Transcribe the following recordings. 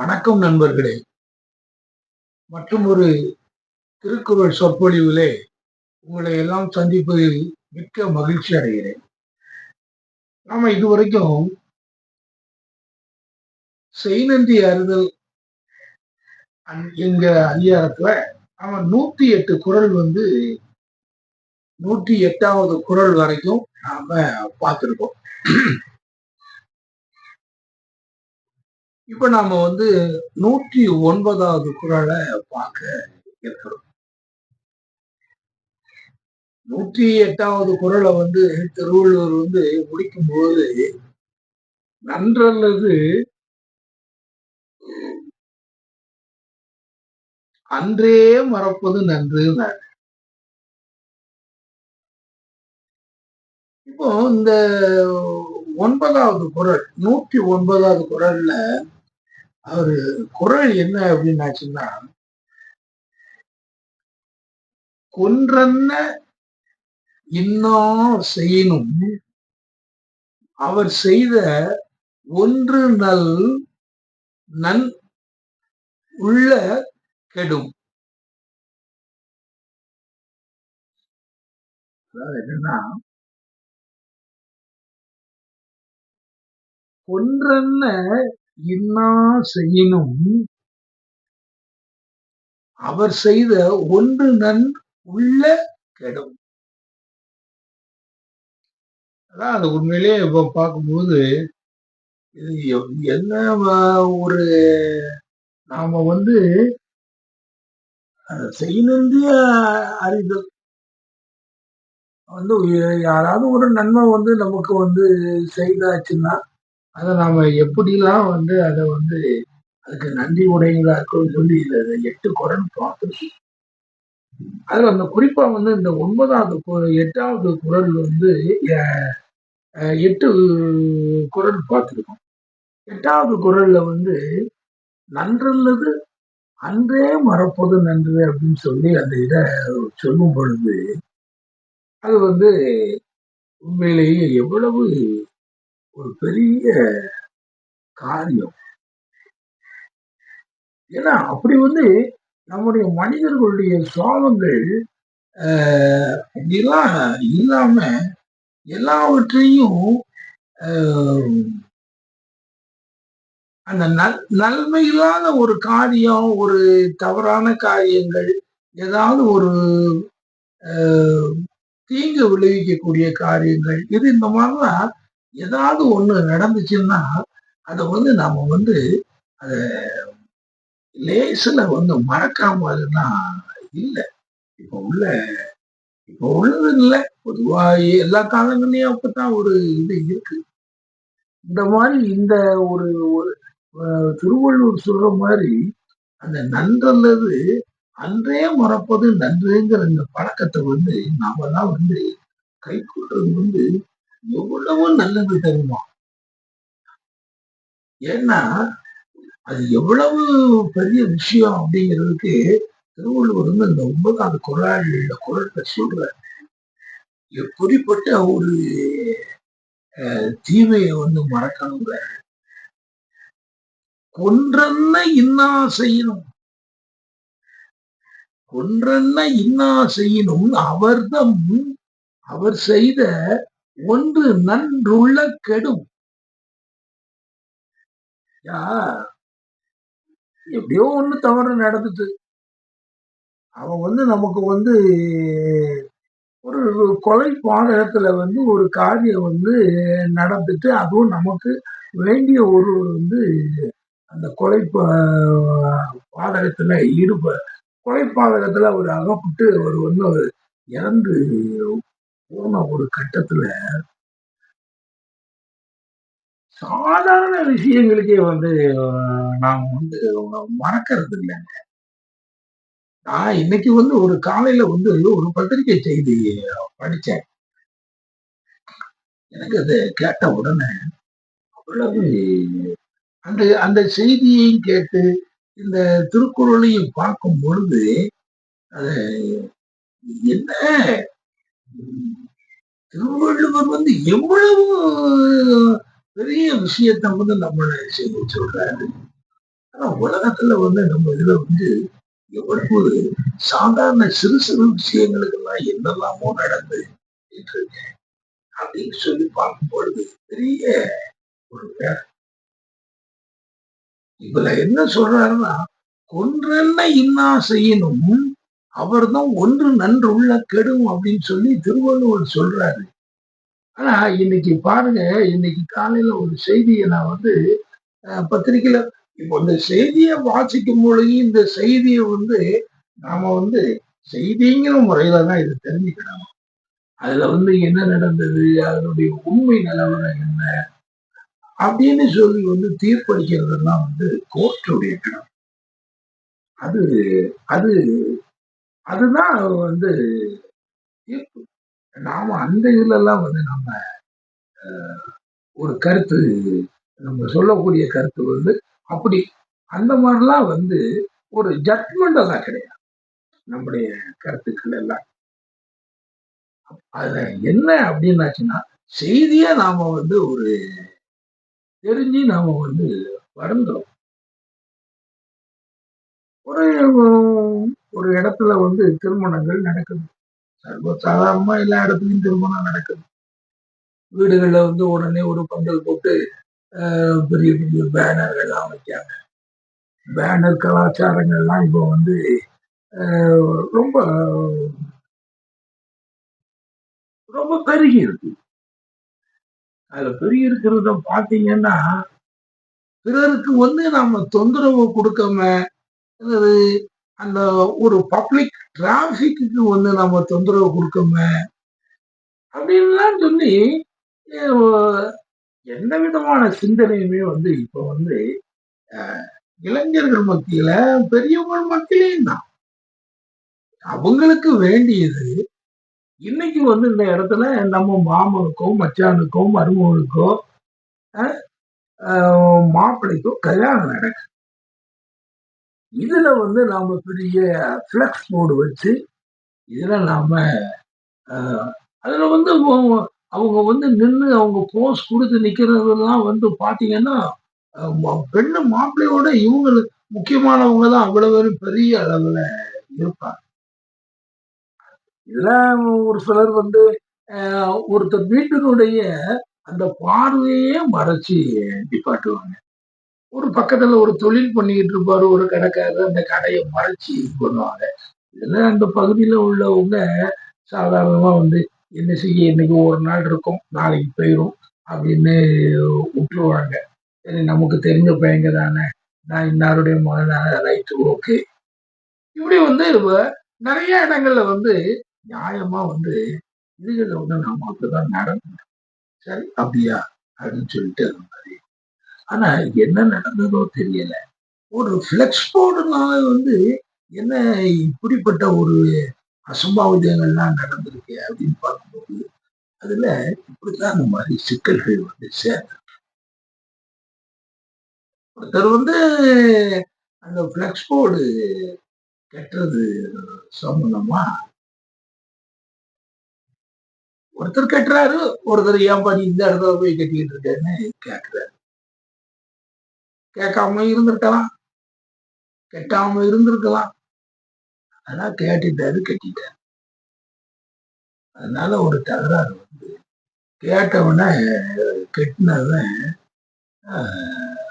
வணக்கம் நண்பர்களே. மற்றும் ஒரு திருக்குறள் சொற்பொழிவிலே உங்களை எல்லாம் சந்திப்பதில் மிக்க மகிழ்ச்சி அடைகிறேன். நாம இதுவரைக்கும் செய்நந்தி அறிதல் என்கிற அதிகாரத்துல அவன் நூத்தி எட்டு குரல் வந்து நூற்றி எட்டாவது குரல் வரைக்கும் நாம பார்த்திருக்கோம். இப்ப நாம வந்து நூற்றி ஒன்பதாவது குரலை பார்க்க இருக்கிறோம். நூற்றி எட்டாவது குரலை வந்து திருவள்ளுவர் வந்து முடிக்கும் போது நன்றல்லது அன்றே மறப்பது நன்று இப்போ இந்த ஒன்பதாவது குரல் நூற்றி ஒன்பதாவது குரல்ல அவரு குரல் என்ன அப்படின்னாச்சுன்னா கொன்றன்ன இன்னும் செய்யணும் அவர் செய்த ஒன்று நல் நன் உள்ள கெடும். என்னன்னா கொன்றன்ன இன்னா செய்யினும் அவர் செய்த ஒன்று நன் உள்ள கெடும். அதான் அது உண்மையிலே இப்ப பார்க்கும்போது இது என்ன ஒரு நாம வந்து செய்யணுந்திய அறிதல். வந்து யாராவது ஒரு நன்மை வந்து நமக்கு வந்து செய்தாச்சுன்னா அதை நாம எப்படிலாம் வந்து அதை வந்து அதுக்கு நன்றி உடையங்களா இருக்கும்னு சொல்லி இதை எட்டு குரல் பார்த்துருக்கோம் அதுல அந்த குறிப்பா வந்து இந்த ஒன்பதாவது எட்டாவது குரல் வந்து எட்டு குரல் பார்த்துருக்கோம். எட்டாவது குரல்ல வந்து நன்றல்லது அன்றே மறப்பது நன்று அப்படின்னு சொல்லி அந்த இதை சொல்லும் பொழுது அது வந்து உண்மையிலேயே எவ்வளவு ஒரு பெரிய காரியம். ஏன்னா அப்படி வந்து நம்முடைய மனிதர்களுடைய சுவாபங்கள் இதெல்லாம் இல்லாம எல்லாவற்றையும் அந்த நல் நன்மை இல்லாத ஒரு காரியம் ஒரு தவறான காரியங்கள் ஏதாவது ஒரு தீங்கு விளைவிக்கக்கூடிய காரியங்கள் இது இந்த மாதிரிலாம் ஏதாவது ஒண்ணு நடந்துச்சுன்னா அதை வந்து நாம வந்து அத லேசுல வந்து மறக்காம இல்லை. இப்போ உள்ள இப்போ உள்ளது இல்லை பொதுவா எல்லா காலங்கள்லயும் அப்பதான் ஒரு இது இருக்கு. இந்த மாதிரி இந்த ஒரு ஒரு திருவள்ளுவர் சொல்ற மாதிரி அந்த நன்றல்லது அன்றே மறப்பது நன்றுங்கிற இந்த பழக்கத்தை வந்து நாம தான் வந்து கை வந்து எவ்வளவு நல்லது தருமா ஏன்னா அது எவ்வளவு பெரிய விஷயம் அப்படிங்கிறதுக்கு திருவள்ளுவர் வந்து இந்த ஒன்பதாவது குரல் குரல்ல சொல்ற எப்படிப்பட்ட ஒரு தீமையை வந்து மறக்கணுங்க கொன்றன்ன இன்னா செய்யணும். கொன்றன்ன இன்னா செய்யணும் அவர்தம் அவர் செய்த ஒன்று நன்றுள்ள கெடும் எப்படியோ ஒண்ணு தவறு நடந்துட்டு அவன் வந்து நமக்கு வந்து ஒரு கொலை பாதகத்துல வந்து ஒரு காரியம் வந்து நடந்துட்டு அதுவும் நமக்கு வேண்டிய ஒரு வந்து அந்த கொலை பாதகத்துல ஈடுப கொலை பாதகத்துல அவர் அகப்பட்டு அவர் வந்து அவர் இறந்து போன ஒரு கட்டத்துல சாதாரண விஷயங்களுக்கே வந்து நாம் வந்து மறக்கிறது இல்லைங்க. நான் இன்னைக்கு வந்து ஒரு காலையில வந்து ஒரு பத்திரிகை செய்தி படிச்சேன். எனக்கு அதை கேட்ட உடனே அவ்வளவு அந்த அந்த செய்தியையும் கேட்டு இந்த திருக்குறளையும் பார்க்கும் பொழுது அது என்ன திருவள்ளுவர் வந்து எவ்வளவு பெரிய விஷயத்த வந்து நம்மளை செய்ய சொல்றாரு ஆனா உலகத்துல வந்து நம்ம இதுல வந்து எவ்வளவு சாதாரண சிறு சிறு விஷயங்களுக்கெல்லாம் என்னெல்லாமோ நடந்து இருக்கு அப்படின்னு சொல்லி பார்க்கும் பொழுது பெரிய ஒரு இதுல என்ன சொல்றாருன்னா கொன்றென்ன இன்னா செய்யணும் அவர்தான் ஒன்று நன்று உள்ள கெடும் அப்படின்னு சொல்லி திருவள்ளுவர் சொல்றாரு. ஆனா இன்னைக்கு பாருங்க இன்னைக்கு காலையில ஒரு செய்தியை நான் வந்து பத்திரிகையில பத்திரிக்கையில இப்போ இந்த செய்தியை வாசிக்கும் பொழுது இந்த செய்தியை வந்து நாம வந்து செய்திங்கிற முறையில தான் இதை தெரிஞ்சுக்கணும். அதுல வந்து என்ன நடந்தது அதனுடைய உண்மை நிலவரம் என்ன அப்படின்னு சொல்லி வந்து தீர்ப்பளிக்கிறதெல்லாம் வந்து கோர்ட்டுடைய கடமை அது அது அதுதான் வந்து ஈர்ப்பு. நாம அந்த இதுல எல்லாம் வந்து நம்ம ஒரு கருத்து நம்ம சொல்லக்கூடிய கருத்து வந்து அப்படி. அந்த மாதிரிலாம் வந்து ஒரு ஜட்மெண்ட் எல்லாம் கிடையாது. நம்முடைய கருத்துக்கள் எல்லாம். அதுல என்ன அப்படின்னாச்சுன்னா செய்தியை நாம வந்து ஒரு தெரிஞ்சு நாம வந்து வருந்துறோம். ஒரு ஒரு இடத்துல வந்து திருமணங்கள் நடக்குது. சர்வசாதாரணமா எல்லா இடத்துலயும் திருமணம் நடக்குது. வீடுகள்ல வந்து உடனே ஒரு பந்தல் போட்டு அஹ், பெரிய பெரிய பேனர்கள்லாம் வைக்காங்க பேனர் கலாச்சாரங்கள்லாம் இப்போ வந்து ரொம்ப ரொம்ப பெருகி இருக்கு. அதுல பெருகி இருக்கிறத பாத்தீங்கன்னா பிறருக்கு வந்து நம்ம தொந்தரவு கொடுக்காம அந்த ஒரு பப்ளிக் டிராபிக்கு வந்து நம்ம தொந்தரவு கொடுக்கோமே அப்படின்லாம் சொல்லி எந்த விதமான சிந்தனையுமே வந்து இப்போ வந்து இளைஞர்கள் மத்தியில பெரியவங்க மத்தியிலையும் தான். அவங்களுக்கு வேண்டியது இன்னைக்கு வந்து இந்த இடத்துல நம்ம மாமனுக்கோ மச்சானுக்கோ மருமகனுக்கோ அஹ், மாப்பிள்ளைக்கோ கல்யாணம் நடக்கும் இதுல வந்து நாம பெரிய ஃபிளக்ஸ் போர்டு வச்சு இதுல நாம அதுல வந்து அவங்க வந்து நின்று அவங்க போஸ் கொடுத்து நிக்கிறதெல்லாம் வந்து பாத்தீங்கன்னா பெண்ணு மாப்பிள்ளையோட இவங்க முக்கியமானவங்க தான் அவ்வளவு பெரிய அளவுல இருப்பாங்க. இதுல ஒரு சிலர் வந்து ஒருத்தர் வீட்டினுடைய அந்த பார்வையே மறைச்சு நிப்பாட்டுவாங்க. ஒரு பக்கத்துல ஒரு தொழில் பண்ணிக்கிட்டு இருப்பாரு ஒரு கடைக்காரர் அந்த கடையை மறைச்சி இது பண்ணுவாங்க. இதெல்லாம் அந்த பகுதியில உள்ளவங்க சாதாரணமா வந்து என்ன செய்ய இன்னைக்கு ஒரு நாள் இருக்கும் நாளைக்கு போயிடும் அப்படின்னு விட்டுருவாங்க சரி நமக்கு தெரிஞ்ச பையங்க தானே. நான் இன்னாருடைய மகன் ரைட்டு ஓகே. இப்படி வந்து நிறைய இடங்கள்ல வந்து நியாயமா வந்து இதுகளை வந்து நம்ம அப்படிதான் நடந்தோம் சரி அப்படியா? அப்படின்னு சொல்லிட்டு அது மாதிரி ஆனா என்ன நடந்ததோ தெரியல. ஒரு ஃபிளெக்ஸ் போர்டுனால வந்து என்ன இப்படிப்பட்ட ஒரு அசம்பாவிதங்கள்லாம் நடந்திருக்கு அப்படின்னு பார்க்கும்போது அதுல இப்படித்தான் அந்த மாதிரி சிக்கல்கள் வந்து சேர்ந்திருக்கு ஒருத்தர் வந்து அந்த ஃபிளெக்ஸ் போர்டு கட்டுறது சம்பந்தமா ஒருத்தர் கட்டுறாரு ஒருத்தர் ஏன்பா நீ இந்த இடத்துல போய் கட்டிக்கிட்டு இருக்கேன்னு கேட்கிறாரு கேட்காம இருந்திருக்கலாம். கெட்டாம இருந்திருக்கலாம். அதெல்லாம் கேட்டுட்டாரு கட்டிட்டாரு அதனால ஒரு தகராறு வந்து கேட்டவன கெட்டினவன் ஆஹ்,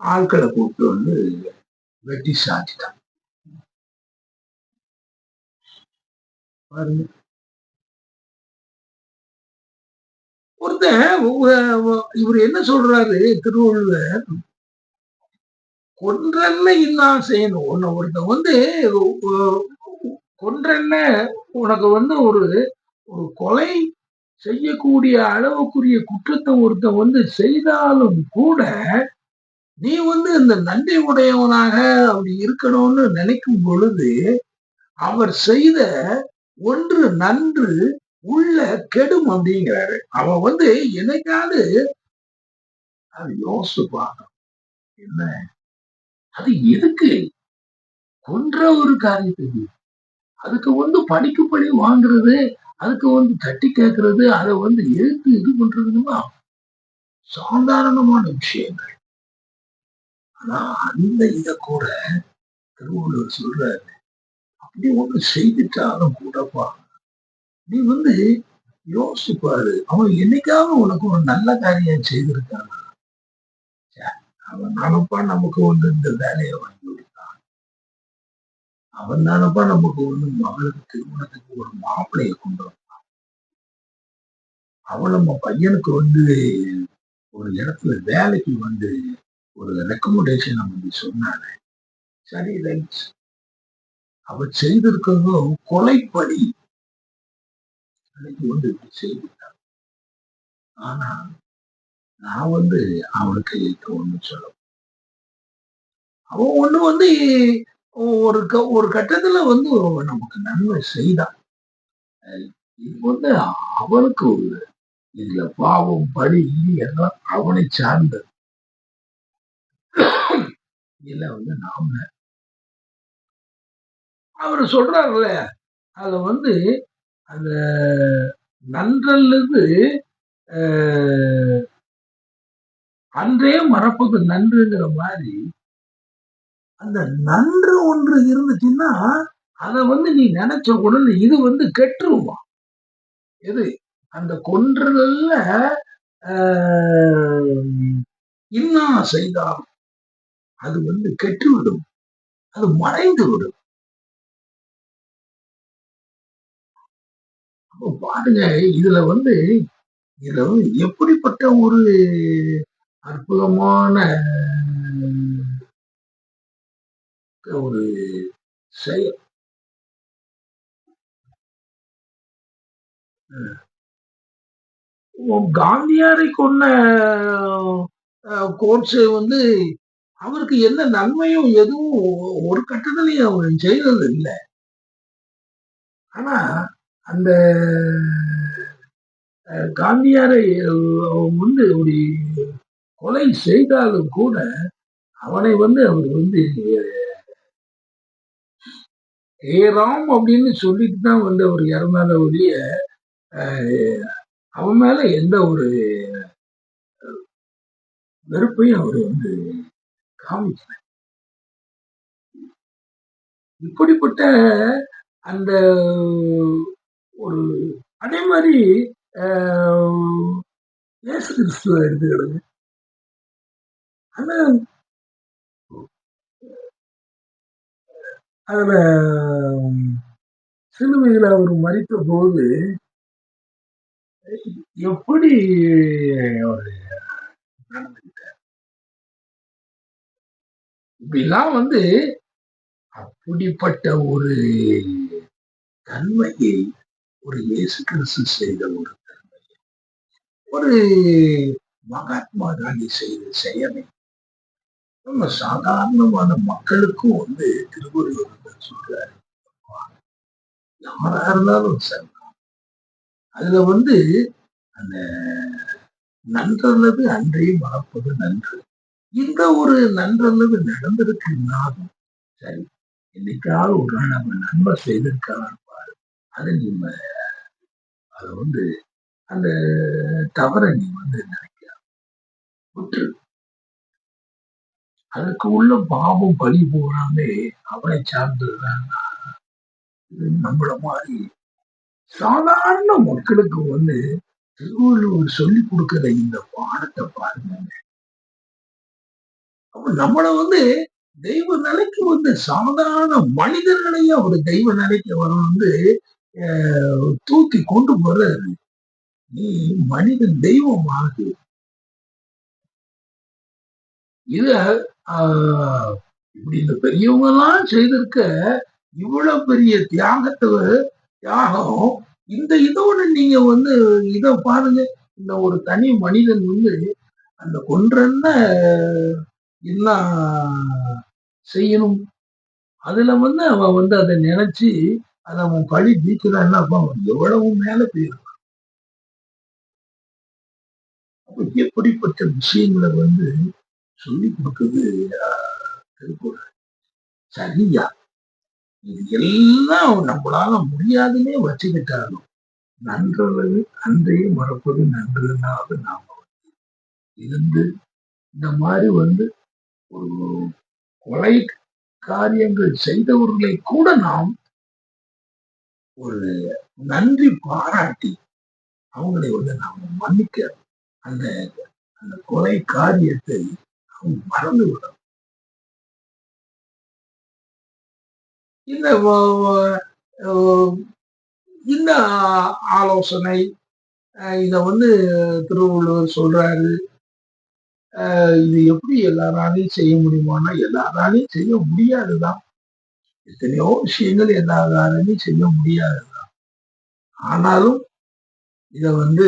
ஆட்களை கூப்பிட்டு வந்து வெட்டி சாச்சிட்டான் பாருங்க. ஒருத்தன் இவர் என்ன சொல்றாரு திருவள்ளுவர் கொன்றன்ன இன்னான் செய்யணும்? உன்னை ஒருத்தன் வந்து கொன்றன்ன? உனக்கு வந்து ஒரு ஒரு கொலை செய்யக்கூடிய அளவுக்குரிய குற்றத்தை ஒருத்தன் வந்து செய்தாலும் கூட நீ வந்து இந்த நன்றி உடையவனாக அப்படி இருக்கணும்னு நினைக்கும் பொழுது அவர் செய்த ஒன்று நன்று உள்ள கெடும் அப்படிங்கிறாரு. அவன் வந்து என்னைக்காவது அது யோசிப்பான் என்ன? அது எதுக்கு? கொன்ற ஒரு காரியத்துக்கு அதுக்கு வந்து படிக்கு படி வாங்குறது அதுக்கு வந்து தட்டி கேட்கறது அதை வந்து எழுத்து இது பண்றதுன்னா சாதாரணமான விஷயங்கள். ஆனா அந்த இத கூட திருவள்ளுவர் சொல்றாரு. அப்படி ஒண்ணு செய்துட்டாலும் கூடப்பா நீ வந்து யோசிச்சு பாரு. அவன் என்னைக்காவது உனக்கு ஒரு நல்ல காரியம் செய்திருக்கானா? அவன் தானப்பா நமக்கு வந்து இந்த வேலையை வாங்கி கொடுத்தான். அவன் தானப்பா நமக்கு வந்து மகளுக்கு திருமணத்துக்கு ஒரு மாப்பிள்ளையை கொண்டு வந்தான். அவன் நம்ம பையனுக்கு வந்து ஒரு இடத்துல வேலைக்கு வந்து ஒரு ரெக்கமெண்டேஷன் வந்து சொன்னானே சரி ரைட். அவ செய்திருக்கிறதும் கொலைப்படி. அழைத்து கொண்டு செய்துவிட்டார் ஆனா நான் வந்து அவனுக்கு ஒண்ணு சொல்ல அவன் ஒண்ணு வந்து ஒரு க- ஒரு கட்டத்துல வந்து நமக்கு நன்மை செய்தான். இது வந்து அவனுக்கு ஒரு இதுல பாவம் பழி எல்லாம் அவனை சார்ந்தது. இல்ல வந்து நாம அவர் சொல்றாருல்ல அதுல வந்து அந்த நன்றல்லது அன்றே மறப்பது நன்றுங்கிற மாதிரி அந்த நன்று ஒன்று இருந்துச்சுன்னா அதை வந்து நீ நினைச்ச உடனே இது வந்து கெட்டுருமா? எது? அந்த கொன்றுதல்ல இன்னா செய்தால் அது வந்து கெட்டுவிடும். அது மறைந்து விடும் பாருங்க இதுல வந்து இதுல வந்து எப்படிப்பட்ட ஒரு அற்புதமான ஒரு செயல்? காந்தியாரை கொண்ட கோட்ஸ் வந்து அவருக்கு என்ன நன்மையும் எதுவும் ஒரு கட்டத்திலையும் அவர் செய்தது இல்லை ஆனா அந்த காந்தியாரை வந்து ஒரு கொலை செய்தாலும் கூட அவனை வந்து அவர் வந்து ஏ ராம் அப்படின்னு சொல்லிட்டு தான் வந்து அவர் இறந்தால ஒழிய அவன் மேல எந்த ஒரு வெறுப்பையும் அவர் வந்து காமிக்கல. இப்படிப்பட்ட அந்த ஒரு அதே மாதிரி ஆஹ், இயேசு கிறிஸ்துவ எடுத்துக்கிடுங்க. ஆனா அதில் சிலுவையில் அவர் மறித்த போது எப்படி அவர் நடந்துக்கிட்டார் இப்படிலாம் வந்து அப்படிப்பட்ட ஒரு தன்மையை ஒரு இயேசு கிறிஸ்து செய்த ஒரு தன்மை ஒரு மகாத்மா காந்தி செய்த செயலை நம்ம சாதாரணமான மக்களுக்கும் வந்து திருவள்ளுவர் சொல்றாரு. யாரா இருந்தாலும் சரி. அதுல வந்து அந்த நன்றல்லது அன்றே மறப்பது நன்று. இந்த ஒரு நன்றல்லது நடந்திருக்குன்னாலும் சரி என்னைக்காவது ஒரு நாள் நம்ம நன்மை செய்திருக்கலாம் அதை நீ அதை வந்து அந்த தவறை நீ வந்து நினைக்க விட்டுரு. அதுக்கு உள்ள பாவம் பலி போகாமே அவனை சார்ந்ததுதான் நம்மள மாதிரி சாதாரண மக்களுக்கு வந்து திருவள்ளுவர் சொல்லி கொடுக்கிற இந்த பாடத்தை பாருங்க. அப்ப நம்மளை வந்து தெய்வ நிலைக்கு வந்து சாதாரண மனிதர்களையும் அவர் தெய்வ நிலைக்கு வர வந்து தூக்கி கொண்டு போறது நீ மனிதன் தெய்வம் தெய்வமாகு இத ஆஹ், இப்படி இந்த பெரியவங்க எல்லாம் செய்திருக்க இவ்வளவு பெரிய தியாகத்தை தியாகம் இந்த இதோட நீங்க வந்து இத பாருங்க. இந்த ஒரு தனி மனிதன் வந்து அந்த கொன்றன்ன என்ன செய்யணும்? அதுல வந்து அவன் வந்து அதை நினைச்சு அதை அவன் பழி தீக்கிறான்னா அப்ப எவ்வளவு மேல போயிருக்கான் அப்ப எப்படிப்பட்ட விஷயங்களை வந்து சொல்லி கொடுக்குது திருக்குறள்? சரியா? இது எல்லாம் நம்மளால முடியாதுன்னே வச்சுக்கிட்டாலும் நன்றல்லது அன்றையே மறப்பது நன்றுனாவது நாம வந்து இருந்து இந்த மாதிரி வந்து ஒரு கொலை காரியங்கள் செய்தவர்களை கூட நாம் ஒரு நன்றி பாராட்டி அவங்களை வந்து நாம் மன்னிக்க அந்த அந்த கொலை காரியத்தை நாம் மறந்து விடும் இந்த இந்த ஆலோசனை அஹ் இத வந்து திருவள்ளுவர் சொல்றாரு. அஹ் இது எப்படி எல்லாராலையும் செய்ய முடியுமானா எல்லாராலையும் செய்ய முடியாதுதான். எத்தனையோ விஷயங்கள் எல்லாராலையும் செய்ய முடியாதுதான் ஆனாலும் இத வந்து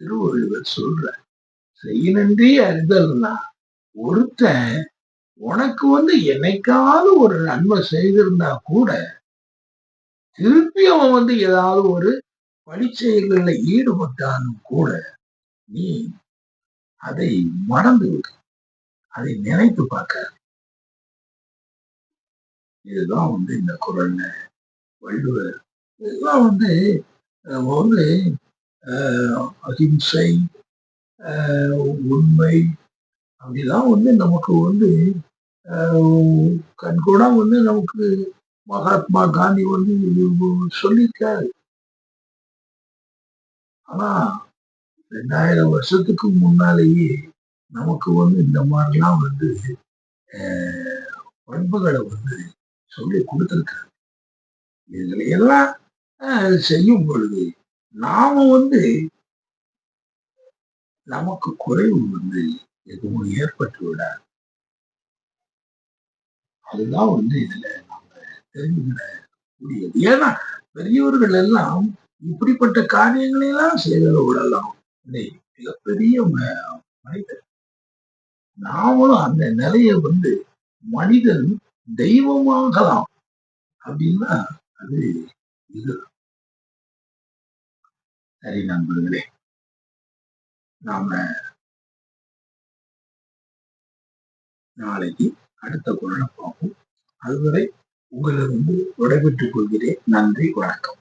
திருவள்ளுவர் சொல்ற செய்யினன்றி அறிதல்னா ஒருத்தன் உனக்கு வந்து என்னைக்காவது ஒரு நன்மை செய்திருந்தா கூட திருப்பி அவன் வந்து ஏதாவது ஒரு பழிச்செயல்கள்ல ஈடுபட்டாலும் கூட நீ அதை மறந்து விடு. அதை நினைத்து பார்க்க இதுதான் வந்து இந்த குரல்ல வள்ளுவர் இதெல்லாம் வந்து நம்ம வந்து ஆஹ், உண்மை அப்படிலாம் வந்து நமக்கு வந்து ஆஹ், கண்கூடா வந்து நமக்கு மகாத்மா காந்தி வந்து சொல்லியிருக்காரு. ஆனா ரெண்டாயிரம் வருஷத்துக்கு முன்னாலேயே நமக்கு வந்து இந்த மாதிரிலாம் வந்து ஆஹ், பண்புகளை வந்து சொல்லி கொடுத்துருக்காரு. இதுல எல்லாம் செய்யும் பொழுது நாம வந்து நமக்கு குறைவு வந்து எதுவும் ஏற்பட்டு விடாது. அதுதான் வந்து இதுல நம்ம தெரிஞ்சுக்கிட முடியாது ஏன்னா பெரியவர்கள் எல்லாம் இப்படிப்பட்ட காரியங்களை எல்லாம் செய்தத விடலாம். மிகப்பெரிய ம- மனிதர். நாமளும் அந்த நிலையை வந்து மனிதன் தெய்வமாகலாம். அப்படின்னா அது இது. சரி நண்பர்களே நாம நாளைக்கு அடுத்த குரலை பார்ப்போம். அதுவரை உங்களிடம் விடைபெற்றுக் கொள்கிறேன். நன்றி வணக்கம்.